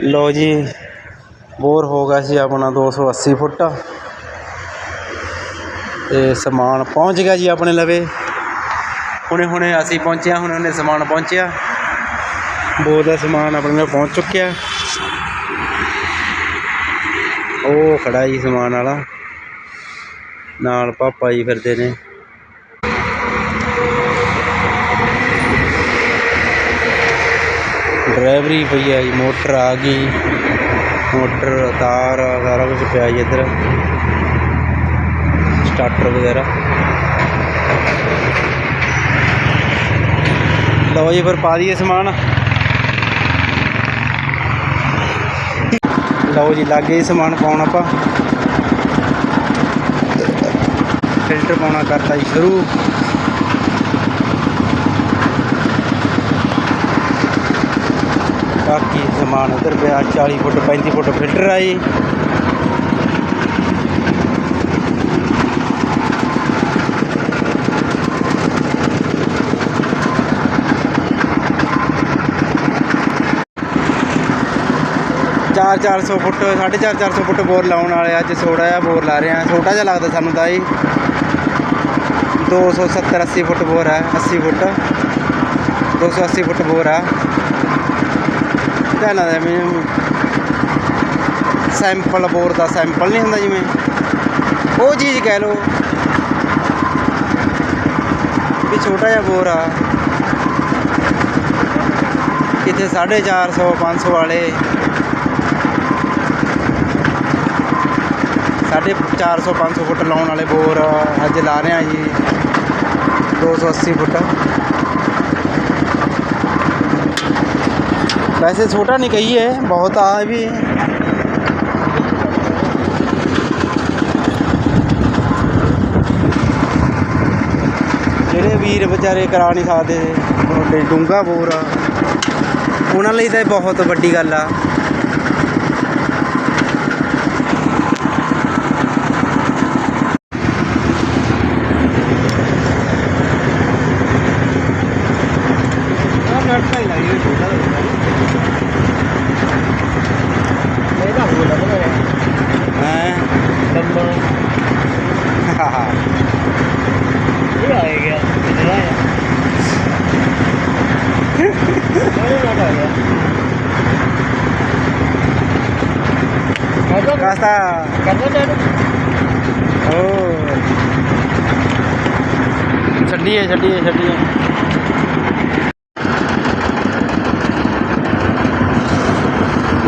ਲਓ ਜੀ, ਬੋਰ ਹੋ ਗਿਆ ਸੀ ਆਪਣਾ 280 ਫੁੱਟ। ਤੇ ਸਮਾਨ ਪਹੁੰਚ ਗਿਆ ਜੀ ਆਪਣੇ ਲਵੇ। ਹੁਣੇ ਹੁਣੇ ਅਸੀਂ ਪਹੁੰਚਿਆ, ਹੁਣੇ ਹੁਣੇ ਸਮਾਨ ਪਹੁੰਚਿਆ। ਬੋਰ ਦਾ ਸਮਾਨ ਆਪਣੇ ਨਾਲ ਪਹੁੰਚ ਚੁੱਕਿਆ। ਉਹ ਖੜਾ ਜੀ ਸਮਾਨ ਵਾਲਾ। ਨਾਲ ਪਾਪਾ ਜੀ ਫਿਰਦੇ ਨੇ। ਡਰਾਈਵਰੀ ਪਈ ਹੈ ਜੀ, ਮੋਟਰ ਆ ਗਈ, ਮੋਟਰ, ਤਾਰ, ਸਾਰਾ ਕੁਝ ਪਿਆ ਜੀ ਇੱਧਰ। ਸਟਾਰਟਰ ਵਗੈਰਾ। ਲਓ ਜੀ, ਫਿਰ ਪਾ ਦਈਏ ਸਮਾਨ। ਲਓ ਜੀ, ਲੱਗ ਗਏ ਸਮਾਨ ਪਾਉਣ ਆਪਾਂ। ਫਿਲਟਰ ਪਾਉਣਾ ਕਰਤਾ ਜੀ ਸ਼ੁਰੂ ਬਾਕੀ ਸਮਾਨ ਉਧਰ ਪਿਆ 40 ਫੁੱਟ 35 ਫੁੱਟ ਫਿਲਟਰ ਆ ਜੀ। ਚਾਰ ਚਾਰ ਸੌ ਫੁੱਟ, ਸਾਢੇ ਚਾਰ ਚਾਰ ਸੌ ਫੁੱਟ ਬੋਰ ਲਾਉਣ ਵਾਲੇ ਅੱਜ ਛੋਟਾ ਜਿਹਾ ਬੋਰ ਲਾ ਰਹੇ ਆ। ਛੋਟਾ ਜਿਹਾ ਲੱਗਦਾ ਸਾਨੂੰ ਤਾਂ ਜੀ। 270 80 ਫੁੱਟ ਬੋਰ ਹੈ 80 ਫੁੱਟ। 280 ਫੁੱਟ ਬੋਰ ਆ। ਧਿਆਨਾਂ ਦਾ ਮੈਂ ਸੈਂਪਲ ਬੋਰ ਦਾ ਸੈਂਪਲ ਨਹੀਂ ਹੁੰਦਾ ਜਿਵੇਂ। ਉਹ ਚੀਜ਼ ਕਹਿ ਲਓ ਵੀ ਛੋਟਾ ਜਿਹਾ ਬੋਰ ਆ। ਕਿਤੇ 450 500 ਵਾਲੇ। ਸਾਢੇ 400 500 ਫੁੱਟ ਲਾਉਣ ਵਾਲੇ ਬੋਰ ਅੱਜ ਲਾ ਰਹੇ ਆ ਜੀ। 280 ਫੁੱਟ। ਵੈਸੇ ਛੋਟਾ ਨਹੀਂ ਕਹੀਏ ਬਹੁਤ ਆ ਇਹ ਵੀ ਜਿਹੜੇ ਵੀਰ ਵਿਚਾਰੇ ਕਰਾ ਨਹੀਂ ਸਕਦੇ ਤੁਹਾਡੇ ਡੂੰਘਾ ਬੋਰ ਆ ਉਹਨਾਂ ਲਈ ਤਾਂ ਇਹ ਬਹੁਤ ਵੱਡੀ ਗੱਲ ਆ ਕਾਸਾ ਓ ਛੱਡੀਏ ਛੱਡੀਏ ਛੱਡੀਏ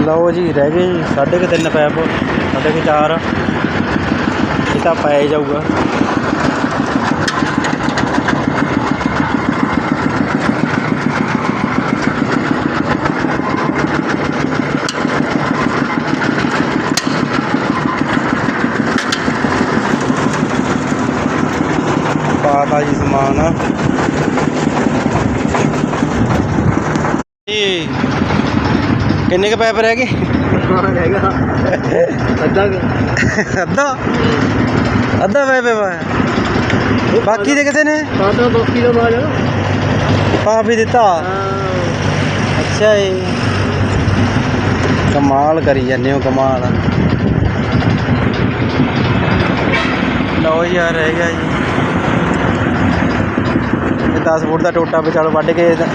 ਲਓ ਜੀ, ਰਹਿ ਗਏ ਜੀ, ਸਾਢੇ ਕੁ ਤਿੰਨ ਪੈਪ ਸਾਢੇ ਕੁ ਚਾਰ ਇਹ ਤਾਂ ਪੈ ਜਾਊਗਾ ਪਾਤਾ ਜੀ ਸਮਾਨ ਜੀ। ਕਿੰਨੇ ਕ ਪੈਪ ਰਹਿ ਗਏ? ਅੱਧਾ ਅੱਧਾ? ਪੈਪ ਹੈ ਬਾਕੀ ਦੇ ਕਿਤੇ ਨੇ? ਪਾ ਵੀ ਦਿੱਤਾ। ਅੱਛਾ ਜੀ। ਕਮਾਲ ਕਰੀ ਜਾਂਦੇ ਹੋ ਕਮਾਲ। ਲਓ ਯਾਰ ਰਹਿ ਗਿਆ ਜੀ। ਇਹ 10 ਫੁੱਟ ਦਾ ਟੋਟਾ ਵਿਚਾਲੋ ਵੱਢ ਕੇ ਇਹਦਾ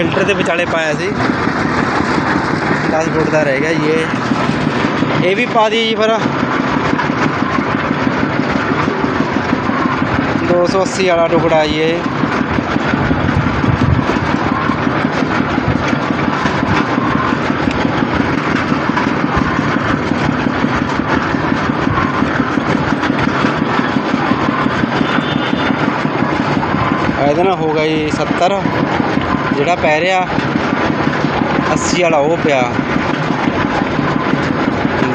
ਫਿਲਟਰ ਦੇ ਵਿਚਾਲੇ ਪਾਇਆ ਸੀ। 10 ਫੁੱਟ ਦਾ ਰਹਿ ਗਿਆ ਜੀ ਇਹ। ਇਹ ਵੀ ਪਾ ਦੀ ਜੀ ਫਿਰ। 280 ਵਾਲਾ ਟੁਕੜਾ ਜੀ ਇਹ। ਇਹਦੇ ਨਾਲ ਹੋ ਗਿਆ ਜੀ 70 ਜਿਹੜਾ ਪੈ ਰਿਹਾ 80 ਵਾਲਾ ਉਹ ਪਿਆ।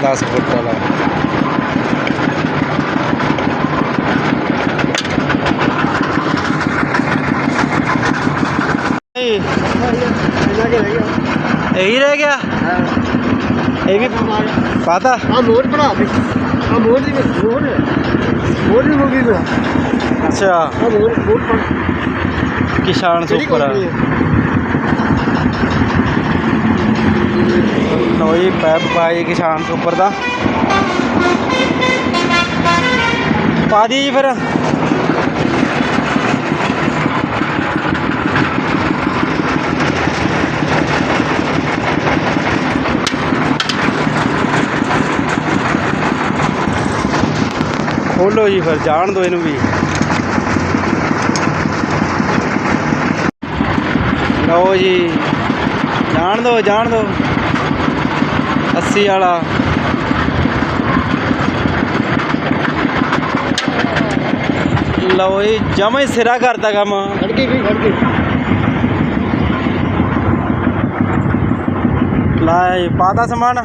10 ਫੁੱਟ ਵਾਲਾ। ਇਹ ਇਹੀ ਰਹਿ ਗਿਆ? ਇਹ ਵੀ ਪਾਤਾ? ਆ ਮੋੜ ਬਣਾ ਦੇ। ਆ ਮੋੜ ਦੀ ਮੋੜ ਮੋੜ ਦੀ ਮੁਗੀ ਦਾ ਅੱਛਾ। ਆ ਮੋੜ ਮੋੜ ਬਣ। ਕਿਸਾਨ ਸੁਪਰ ਜੀ ਪੈਪ ਪਾਏ ਕਿਸਾਨ ਸੁਪਰ ਦਾ। ਪਾ ਦੀ ਫਿਰ। ਖੋਲੋ ਜੀ ਫਿਰ ਜਾਣ ਦੋ ਇਹਨੂੰ ਵੀ। ਲਓ ਜੀ। ਜਾਣ ਦੋ ਜਾਣ ਦੋ। 80 ਵਾਲਾ। ਲਓ ਜੀ ਜਮਾ ਹੀ ਸਿਰਾ ਕਰਦਾ ਕੰਮ। ਖੜ ਕੇ ਗਈ ਖੜ ਕੇ। ਲੈ ਜੀ, ਪਾਤਾ ਸਮਾਨ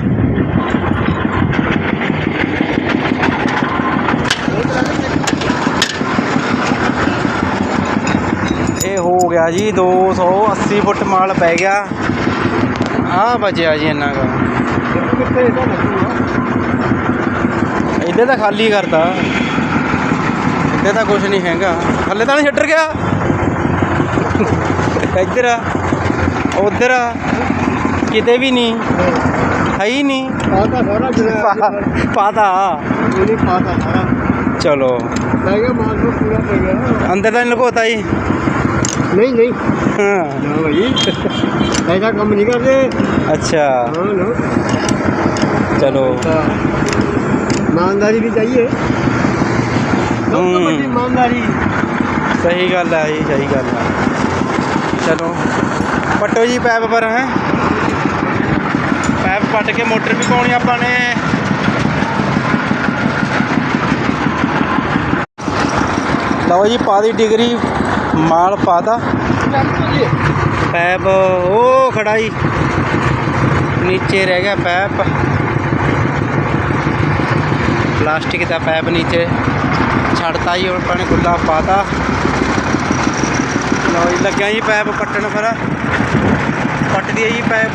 ਇਹ ਹੋ ਗਿਆ ਜੀ 280 ਫੁੱਟ ਮਾਲ ਪੈ ਗਿਆ। ਆ ਬਚਿਆ ਜੀ ਇੰਨਾ ਕਾ। ਕਿੱਥੇ ਤਾਂ ਖਾਲੀ ਕਰਤਾ। ਇੱਧਰ ਤਾਂ ਕੁਝ ਨਹੀਂ ਹੈਗਾ। ਥੱਲੇ ਤਾਂ ਨਹੀਂ ਛੱਡਰ ਗਿਆ। ਇੱਧਰ ਆ, ਉਧਰ ਆ, ਕਿਤੇ ਵੀ ਨਹੀਂ। ਹੈ ਹੀ ਨਹੀਂ। ਪਾਤਾ ਸਾਰਾ ਪਾਤਾ ਪਾਤਾ ਸਾਰਾ ਚਲੋ ਲੈ ਗਿਆ ਮਾਲ ਨੂੰ ਪੂਰਾ ਪੈ ਗਿਆ ਅੰਦਰ ਤਾਂ ਨਹੀਂ ਲਗੋਤਾ ਜੀ ਨਹੀਂ ਨਹੀਂ। ਹਾਂ। ਨਾ ਭਾਈ। ਐਸਾ ਕੰਮ ਨਹੀਂ ਕਰਦੇ। ਅੱਛਾ। ਹਾਂ ਨਾ ਚਲੋ। ਤਾਂ ਇਮਾਨਦਾਰੀ ਵੀ ਚਾਹੀਏ। ਸਭ ਤੋਂ ਹੂੰ। ਵੱਡੀ ਇਮਾਨਦਾਰੀ। ਸਹੀ ਗੱਲ ਹੈ ਜੀ ਸਹੀ ਗੱਲ ਹੈ ਚਲੋ। ਪੱਟੋ ਜੀ ਪੈਪ ਪਰ ਹੈ। ਪੈਪ ਪੱਟ ਕੇ ਮੋਟਰ ਵੀ ਪਾਉਣੀ ਆਪਾਂ ਨੇ। ਲਓ ਜੀ ਪਾ ਦੀ ਡਿਗਰੀ। ਮਾਲ ਪਾਤਾ। ਪੈਪ, ਉਹ ਖੜਾ ਹੀ ਨੀਚੇ ਰਹਿ ਗਿਆ ਪੈਪ। ਪਲਾਸਟਿਕ ਦਾ ਪੈਪ ਨੀਚੇ। ਛੱਡਤਾ ਹੀ ਹੁਣ ਪਾਣੀ ਗੁੱਲਾ ਪਾਤਾ। ਲਓ ਜੀ, ਲੱਗਿਆ ਜੀ ਪੈਪ ਕੱਟਣ ਫਿਰ। ਪੱਟ ਦਿਆ ਜੀ ਪੈਪ।